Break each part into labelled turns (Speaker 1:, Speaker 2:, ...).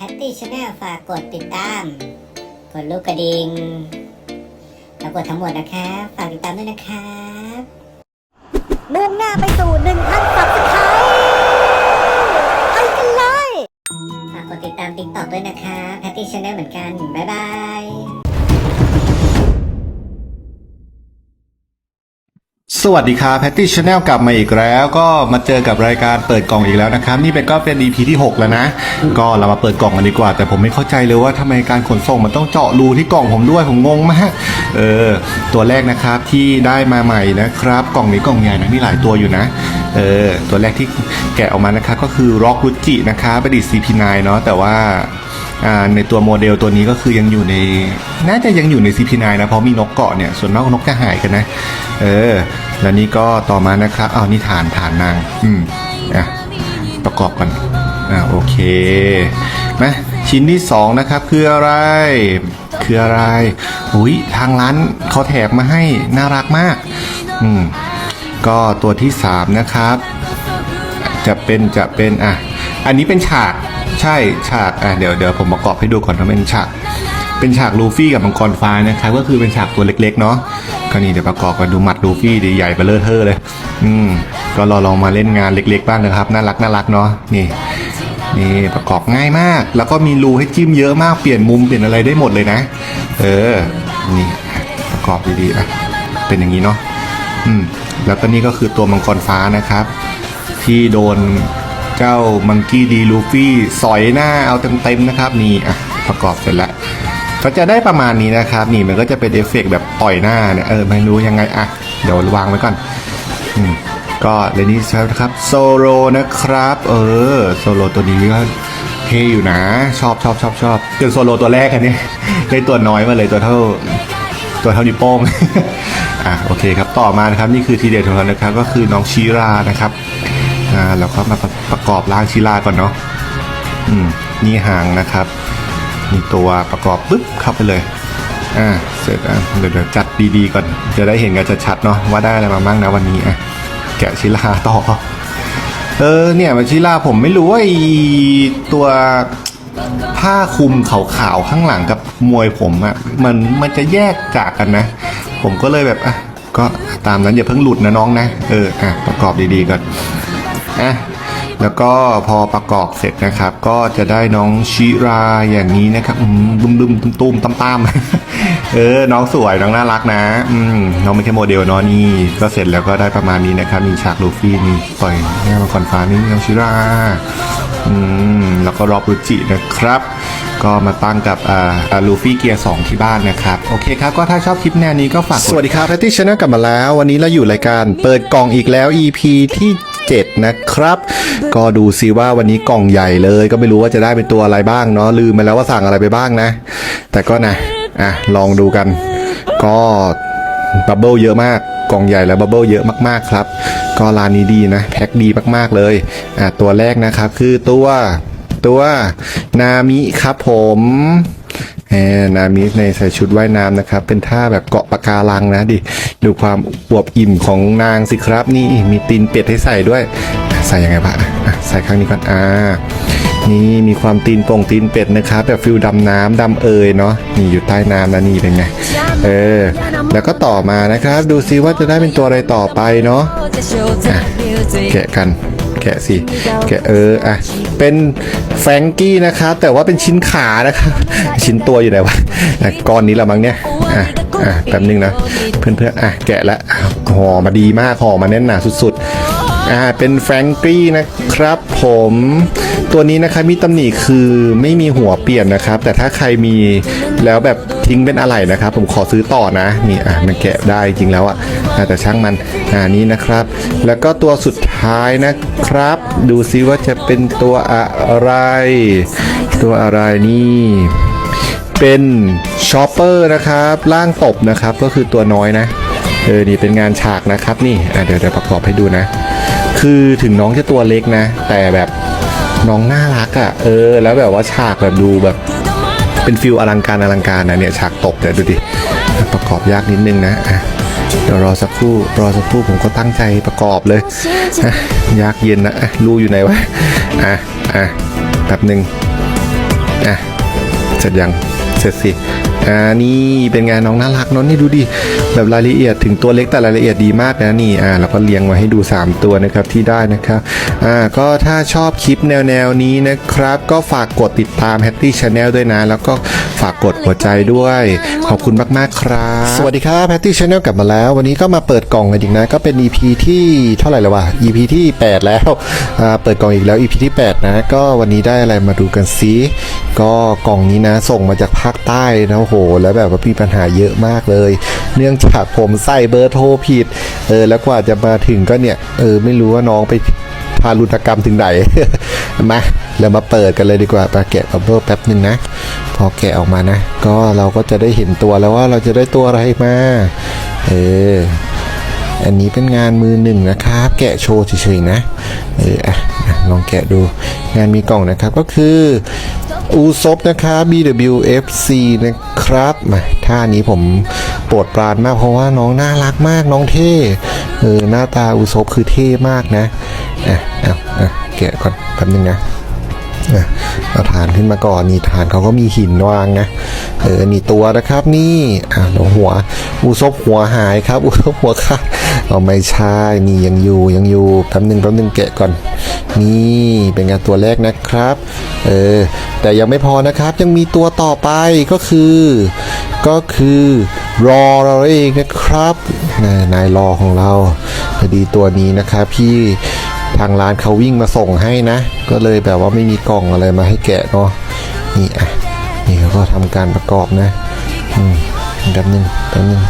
Speaker 1: แฮตตี้ชาแนลฝากกดติดตาม กดลูกกระดิ่งแล้วกดทั้งหมดนะคะฝากติดตามด้วยนะครับมุ่งหน้าไปสู่หนึ่งพันซับสไครต์ไปกันเลย ฝากกดติดตามติ๊กต็อกด้วยนะคะแพตตี้ชาแนลเหมือนกัน บ๊ายบาย
Speaker 2: สวัสดีครับแพตตี้ชาแนลกลับมาอีกแล้ว ก็มาเจอกับรายการเปิดกล่องอีกแล้วนะครับ นี่เป็นก็เป็น EP ที่ 6 แล้วนะ ก็เรามาเปิดกล่องกันดีกว่า แต่ผมไม่เข้าใจเลยว่าทำไมการขนส่งมันต้องเจาะรูที่กล่องผมด้วยผมงงมากเออตัวแรกนะครับที่ได้มาใหม่นะครับ กล่องนี้กล่องใหญ่นะมีหลายตัวอยู่นะเออตัวแรกที่แกะออกมานะครับก็คือร็อกรุจินะครับเป็นดิ CP9 เนาะแต่ว่า ในตัวโมเดลตัวนี้ก็คือยังอยู่ใน น่าจะยังอยู่ใน CP9 นะเพราะมีนกเกาะเนี่ยส่วนมากนกจะหายกันนะ เออ แล้วนี่ก็ต่อมานะครับอ้าวนี่ฐานฐานนาง อืมอะประกอบกันอ่าโอเคมชิ้นที่สองนะครับ คืออะไร คืออะไรอุ้ยทางร้านเขาแถบมาให้น่ารักมาก อืมก็ตัวที่สามนะครับ จะเป็นจะเป็นอะ อันนี้เป็นฉาก ใช่ฉากอะเดี๋ยวเดี๋ยวผมประกอบให้ดูก่อนว่าเป็นฉาก เป็นฉากลูฟี่กับมังกรฟ้านะครับก็คือเป็นฉากตัวเล็กๆเนาะก็นี่เดี๋ยวประกอบกันดูหมัดลูฟี่ดีใหญ่เบลเลอร์เทอร์เลย อืมก็รอลองมาเล่นงานเล็ก ๆ บ้างนะครับ น่ารักน่ารักเนาะนี่นี่ประกอบง่ายมาก แล้วก็มีรูให้จิ้มเยอะมากเปลี่ยนมุมเปลี่ยนอะไรได้หมดเลยนะ เออนี่ประกอบดีๆอะเป็นอย่างนี้เนาะอืมแล้วก็นี่ก็คือตัวมังกรฟ้านะครับ ที่โดน เจ้ามังกี้ดีลูฟี่สอยหน้าเอาเต็มๆนะครับนี่อะประกอบเสร็จแล้วก็จะได้ประมาณนี้นะครับ นี่มันก็จะเป็นเอฟเฟกต์แบบต่อยหน้าเนี่ยเออไม่รู้ยังไงอะเดี๋ยววางไว้ก่อนอืมก็เลนนี่ใช่ครับโซโลนะครับ เออโซโลตัวนี้ก็เท่อยู่นะ ชอบชอบชอบชอบเจอโซโลตัวแรกอันนี้ได้ตัวน้อยมาเลยตัวเท่าตัวเท่านิ้วโป้งอะโอเคครับต่อมานะครับนี่คือทีเด็ดของเรานะครับก็คือน้องชีรานะครับ อ่าเราก็มาประประกอบร่างชีราก่อนเนาะอืมนี่หางนะครับ มีตัวประกอบปุ๊บเข้าไปเลยอ่าเสร็จอะเดี๋ยวเดี๋ยวจัดดีๆก่อนจะได้เห็นกันชัดๆเนาะว่าได้อะไรมาบ้างนะวันนี้อะแกะชิลาต่อเออเนี่ยมันชิลาผมไม่รู้ว่าไอตัวผ้าคลุมขาวๆข้างหลังกับมวยผมอะ่ะมันมันจะแยกจากกันนะ ผมก็เลยแบบอะก็ตามนั้นอย่าเพิ่งหลุดนะน้องนะ เอออะประกอบดีๆก่อน อะแล้วก็พอประกอบเสร็จนะครับ ก็จะได้น้องชิราอย่างนี้นะครับอืมบึมบึมตุ้มตุ้มตั้มตั้มเออ น้องสวย น้องน่ารักนะอืมน้องไม่แค่โมเดลเนาะนี่ ก็เสร็จแล้วก็ได้ประมาณนี้นะครับ มีฉากลูฟี่นี่ปล่อยแง่มาก่อนฟ้านี่น้องชิราอืมแล้วก็รอบรุจินะครับ ก็มาตั้งกับอ่าลูฟี่เกียร์2ที่บ้านนะครับ โอเคครับ ก็ถ้าชอบคลิปแนวนี้ก็ฝาก สวัสดีครับแพตตี้ชาแนลกลับมาแล้ว วันนี้เราอยู่รายการเปิดกล่องอีกแล้ว EP ที่ 7 นะครับ ก็ดูซิว่าวันนี้กล่องใหญ่เลย ก็ไม่รู้ว่าจะได้เป็นตัวอะไรบ้างเนาะลืมไปแล้วว่าสั่งอะไรไปบ้างนะ แต่ก็นะอะลองดูกัน ก็บับเบิลเยอะมากกล่องใหญ่แล้วบับเบิลเยอะมากๆครับ ก็ร้านนี้ดีนะ แพ็คดีมากๆเลยอะตัวแรกนะครับคือตัวตัวนามิครับผม แหมนามิในใส่ชุดว่ายน้ำนะครับ เป็นท่าแบบเกาะปะการังนะดิ ดูความอวบอิ่มของนางสิครับ นี่มีตีนเป็ดให้ใส่ด้วย ใส่ยังไงบ้างอะใส่ข้างนี้ก่อนอ่านี่มีความตีนโป่งตีนเป็ดนะครับแบบฟิลดำน้ำดำเอยเนาะนี่อยู่ใต้น้ำนะนี่เป็นไงเออแล้วก็ต่อมานะครับ ดูซิว่าจะได้เป็นตัวอะไรต่อไปเนาะแกะกัน แกะสิ แกะเอออะเป็นแฟงกี้นะครับ แต่ว่าเป็นชิ้นขานะครับ ชิ้นตัวอยู่ไหนวะอะก้อนนี้ละมั้งเนี่ยอะอะแป๊บนึงนะ เพื่อนๆอะแกะละห่อมาดีมากห่อมาแน่นหนาสุดๆอ่าเป็นแฟงกี้นะครับผมตัวนี้นะครับมีตำหนิคือไม่มีหัวเปลี่ยนนะครับ แต่ถ้าใครมีแล้วแบบ ทิ้งเป็นอะไรนะครับ ผมขอซื้อต่อนะนี่อะมันแกะได้จริงแล้วอะแต่ช่างมันอ่านี้นะครับ แล้วก็ตัวสุดท้ายนะครับ ดูซิว่าจะเป็นตัวอะไร ตัวอะไรนี่เป็นชอปเปอร์นะครับร่างตบนะครับก็คือตัวน้อยนะเออนี่เป็นงานฉากนะครับนี่อะเดี๋ยวเดี๋ยวประกอบให้ดูนะ คือถึงน้องจะตัวเล็กนะ แต่แบบน้องน่ารักอะ่ะเออ แล้วแบบว่าฉากแบบดูแบบ เป็นฟิลอลังการอลังการนะเนี่ยฉากตกเนี่ยดูดิประกอบยากนิดนึงนะอะเดี๋ยวรอสักครู่รอสักครู่ผมก็ตั้งใจประกอบเลยยากเย็นนะรูอยู่ไหนวะอะอะแบบหนึ่งอะเสร็จยังเสร็จสิ อ่านี่เป็นไงน้องน่ารักน้องนี่ดูดิแบบรายละเอียดถึงตัวเล็กแต่รายละเอียดดีมากนะนี่อ่าเราก็เรียงไว้ให้ดู 3 ตัวนะครับที่ได้นะครับอ่าก็ถ้าชอบคลิปแนวแนวๆนี้นะครับ ก็ฝากกดติดตาม h a ตตี้ชาแนลด้วยนะ แล้วก็ ฝากกดหัวใจด้วย ขอบคุณมากๆครับ สวัสดีครับ Hattie Channel กลับมาแล้ว วันนี้ก็มาเปิดกล่องกันอีกนะ ก็เป็น EP ที่เท่าไหร่แล้ววะ EP ที่ 8 แล้วเปิดกล่องอีกแล้ว EP ที่ 8 นะ ก็วันนี้ได้อะไรมาดูกันซิก็กล่องนี้นะ ส่งมาจากภาคใต้นะโอ้โหแล้วแบบว่ามีปัญหาเยอะมากเลย เนื่องจากผมใส่เบอร์โทรผิดเออแล้วกว่าจะมาถึงก็เนี่ยเออไม่รู้ว่าน้องไปทารุณกรรมถึงไหน มา เรามาเปิดกันเลยดีกว่าไปแกะบับเบิ้ลแป๊บหนึ่งนะ พอแกะออกมานะ ก็เราก็จะได้เห็นตัวแล้วว่าเราจะได้ตัวอะไรมาเอออันนี้เป็นงานมือหนึ่งนะครับ แกะโชว์เฉยๆนะเอออะลองแกะดูงานมีกล่องนะครับก็คืออูซบนะครับ BWFC นะครับมาท่านี้ผมปรดปรานมากเพราะว่าน้องน่ารักมากน้องเท่เออหน้าตาอูซบคือเท่มากนะอะเอาอะแกะก่อนแป๊บนึงนะ อะเอาฐานขึ้นมาก่อนนี่ฐานเขาก็มีหินวางนะเออนี่ตัวนะครับนี่อะเดี๋ยวหัวอูซบหัวหายครับอูซบหัวขาดเอาไม่ใช่นี่ยังอยู่ยังอยู่แป๊บหนึงแป๊บหนึงแกะก่อน นี่เป็นงานตัวแรกนะครับเออแต่ยังไม่พอนะครับยังมีตัวต่อไปก็คือ ก็คือรอเราเองนะครับนายรอของเราพอดีตัวนี้นะครับพี่ ทางร้านเขาวิ่งมาส่งให้นะ ก็เลยแบบว่าไม่มีกล่องอะไรมาให้แกะเนาะนี่อะนี่เขาก็ทำการประกอบนะอืมแป๊บนึงแป๊บนึง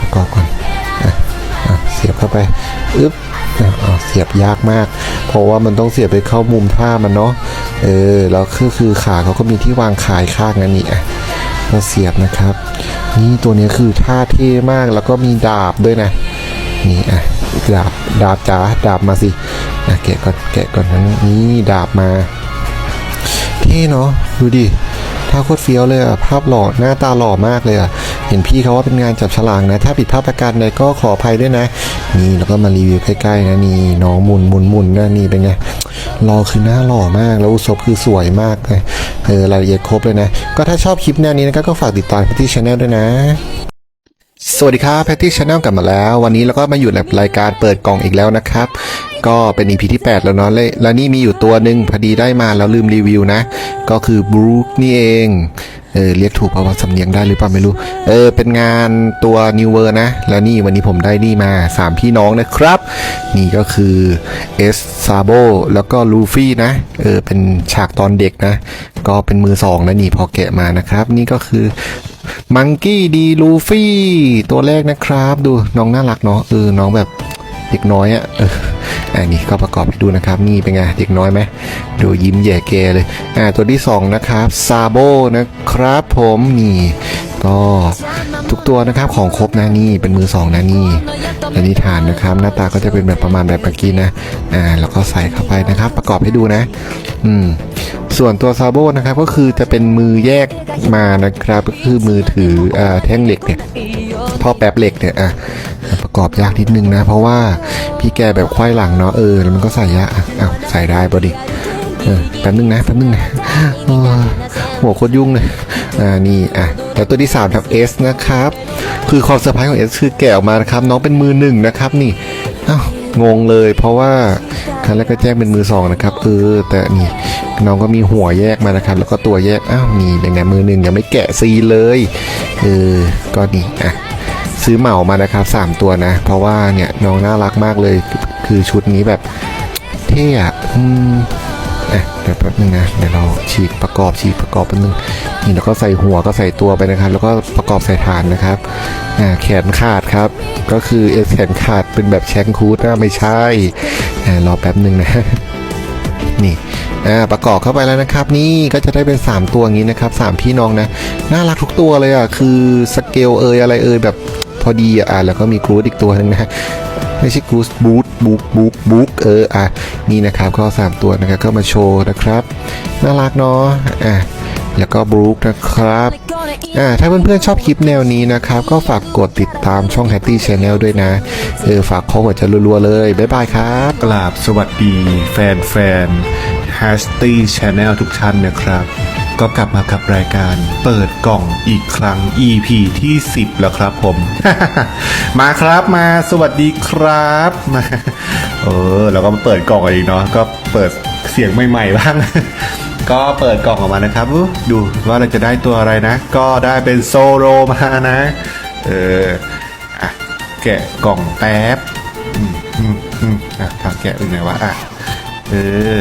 Speaker 2: ประกอบก่อนอะอะเสียบเข้าไปอึ๊บอะอะเสียบยากมาก เพราะว่ามันต้องเสียบไปเข้ามุมท่ามันเนาะเออแล้วคือคือขาเขาก็มีที่วางขายข้างนั่นนี่อะก็เสียบนะครับ นี่ตัวนี้คือท่าเท่มากแล้วก็มีดาบด้วยนะ นี่อะดาบดาบจ๋าดาบมาสิอะแกะก่อนแกะก่อนนั้นนี่ดาบมาเท่เนาะดูดิท่าโคตรเฟี้ยวเลยอะภาพหล่อหน้าตาหล่อมากเลยอะเห็นพี่เขาว่าเป็นงานจับฉลากนะ ถ้าผิดพลาดประการใดก็ขออภัยด้วยนะ นี่แล้วก็มารีวิวใกล้ๆนะนี่น้องหมุนหมุนมุนนะนี่เป็นไงรอคือหน้าหล่อมากแล้วอุศบคือสวยมากเลยเออรายละเอียดครบเลยนะ ก็ถ้าชอบคลิปแนวนี้นะก็ฝากติดตามที่ช anel ด้วยนะ สวัสดีครับแพทตี้ชาแนลกลับมาแล้ว วันนี้เราก็มาอยู่ในรายการเปิดกล่องอีกแล้วนะครับ ก็เป็น EP ที่ 8 แล้วเนาะและแล้วนี่มีอยู่ตัวหนึ่งพอดีได้มาแล้วลืมรีวิวนะ ก็คือบรูคนี่เอง เออเรียกถูกเพราะว่าสำเนียงได้หรือเปล่าไม่รู้ เออเป็นงานตัว New w o r นะ แล้วนี่วันนี้ผมได้นี่มา 3 พี่น้องนะครับ นี่ก็คือเอสซาโบแล้วก็ลูฟี่นะ เออเป็นฉากตอนเด็กนะ ก็เป็นมือสองนะนี่พอแกะมานะครับ นี่ก็คือมังกี้ดีลูฟี่ตัวแรกนะครับ ดูน้องน่ารักเนาะเออน้องแบบเด็กน้อยอะ่ะ อันนี้ก็ประกอบให้ดูนะครับ นี่เป็นไงเด็กน้อยไหมดูยิ้มแย่แกเลยอ่าตัวที่สองนะครับซาโบนะครับผมนี่ก็ทุกตัวนะครับของครบนะนี่เป็นมือสองนะนี่และนี่ฐานนะครับ หน้าตาก็จะเป็นแบบประมาณแบบเมื่อกี้นะอ่าแล้วก็ใส่เข้าไปนะครับ ประกอบให้ดูนะ อืมส่วนตัวซาโบนะครับก็คือจะเป็นมือแยกมานะครับ ก็คือมือถืออ่าแท่งเหล็กเนี่ย ท่อแป๊บเหล็กเนี่ยอะประกอบยากนิดนึงนะ เพราะว่าพี่แกแบบควายหลังเนาะเออแล้วมันก็ใส่ยากอะอ้าวใส่ได้บอดีเออแป๊บนึงนะแป๊บนึงนะหัวโคตรยุ่งเลยอ่านี่อะแล้วตัวที่สามครับ S นะครับ คือความเซอร์ไพรส์ของ S คือแกะออกมานะครับ น้องเป็นมือหนึ่งนะครับนี่อ้าวงงเลยเพราะว่าครั้งแรกก็แจ้งเป็นมือสองนะครับเออแต่นี่น้องก็มีหัวแยกมานะครับ แล้วก็ตัวแยกอ้าวนี่เป็นไงมือหนึ่งยังไม่แกะซีเลยเออก็นี่อะ ซื้อเหมามานะครับสามตัวนะ เพราะว่าเนี่ยน้องน่ารักมากเลย คือชุดนี้แบบเท่อะอืมอะเดี๋ยวแป๊บนึงนะเดี๋ยวเราฉีกประกอบฉีกประกอบแป๊บนึงนี่แล้วก็ใส่หัวก็ใส่ตัวไปนะครับ แล้วก็ประกอบใส่ฐานนะครับอ่าแขนขาดครับ ก็คือเอแขนขาดเป็นแบบแชงคูดนะไม่ใช่อ่ารอแป๊บนึงนะนี่อ่าประกอบเข้าไปแล้วนะครับ นี่ก็จะได้เป็น 3 ตัวงนี้นะครับสามพี่น้องนะ น่ารักทุกตัวเลยอะคือสเกลเอยอะไรเอยแบบ พอดีอะแล้วก็มีกรูดอีกตัวหนึงนะไม่ใช่กรูดบูทบูทบูทบูทเอออะนี่นะครับก็ 3 ตัวนะครับก็มาโชว์นะครับน่ารักเนาะอะแล้วก็บรูคนะครับอ่าถ้าเพื่อนๆชอบคลิปแนวนี้นะครับ ก็ฝากกดติดตามช่อง Happy Channel ด้วยนะ เออ ฝากข้อหัวใจรัวๆเลย บ๊ายบายครับ
Speaker 3: กราบสวัสดีแฟนแฟน h a s t y Channel ทุกท่านนะครับ
Speaker 2: ก็กลับมากับรายการเปิดกล่องอีกครั้ง EP ที่ 10 แล้วครับผม มาครับมาสวัสดีครับมาเออเราก็มาเปิดกล่องอีกเนาะก็เปิดเสียงใหม่ๆบ้าง ก็เปิดกล่องออกมานะครับ ดูว่าเราจะได้ตัวอะไรนะ ก็ได้เป็นโซโลมานะ เอออะแกะกล่องแป๊บอืมอืมอืมอะทางแกะเป็นไงวะอะเออ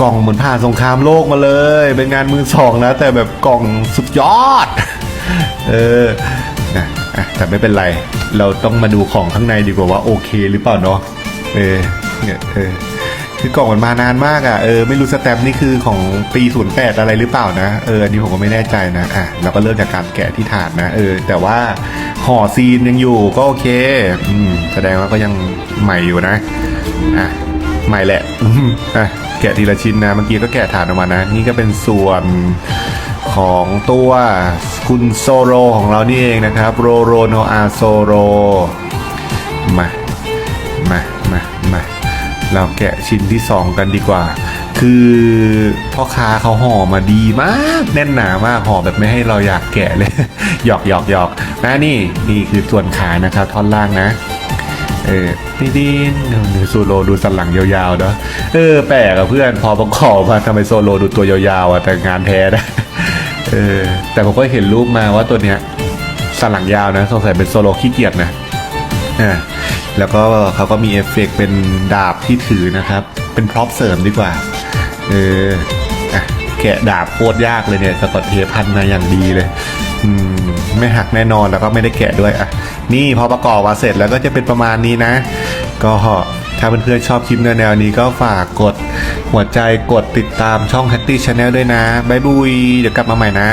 Speaker 2: กล่องเหมือนผ่านสงครามโลกมาเลย เป็นงานมือสองนะ แต่แบบกล่องสุดยอด เออนะแต่ไม่เป็นไร เราต้องมาดูของข้างในดีกว่าว่าโอเคหรือเปล่าเนาะเออเนี่ยเออคือกล่องมันมานานมากอะเออไม่รู้สแตมป์นี่คือของปี08อะไรหรือเปล่านะเอออันนี้ผมก็ไม่แน่ใจนะอะเราก็เริ่มจากการแกะที่ถาดนะเออแต่ว่าห่อซีนยังอยู่ก็โอเคอืมแสดงว่าก็ยังใหม่อยู่นะอะ หม่แหละอืมอะแกะทีละชิ้นนะเมื่อกี้ก็แกะถาดออกมานะ นี่ก็เป็นส่วนของตัวคุณโซโรของเรานี่เองนะครับโรโรโนอาโซโรมามามามาเราแกะชิ้นที่ 2 กันดีกว่า คือพ่อค้าเขาห่อมาดีมาก แน่นหนามากห่อแบบไม่ให้เราอยากแกะเลย หยอกหยอกหยอกนะนี่นี่คือส่วนขานะครับท่อนล่างนะ เออนี่ดินเนื้อโซโลดูสันหลังยาวๆเนาะเออแปลกอะเพื่อนพอประกอบมาทำไมโซโลดูตัวยาวๆอะแต่งานแท้นะเออแต่ผมก็เห็นรูปมาว่าตัวเนี้ยสันหลังยาวนะสงสัยเป็นโซโลขี้เกียจนะอ่าแล้วก็เขาก็มีเอฟเฟกต์เป็นดาบที่ถือนะครับ เป็นพร็อพเสริมดีกว่าเออแกะดาบโคตรยากเลยเนี่ยสกอตเทพันมาอย่างดีเลย อืมไม่หักแน่นอนแล้วก็ไม่ได้แกะด้วยอะนี่พอประกอบมาเสร็จแล้วก็จะเป็นประมาณนี้นะ ก็ถ้าเพื่อนๆชอบคลิปแนวๆนี้ก็ฝากกดหัวใจกดติดตามช่อง Hattie Channel ด้วยนะบายบุย เดี๋ยวกลับมาใหม่นะ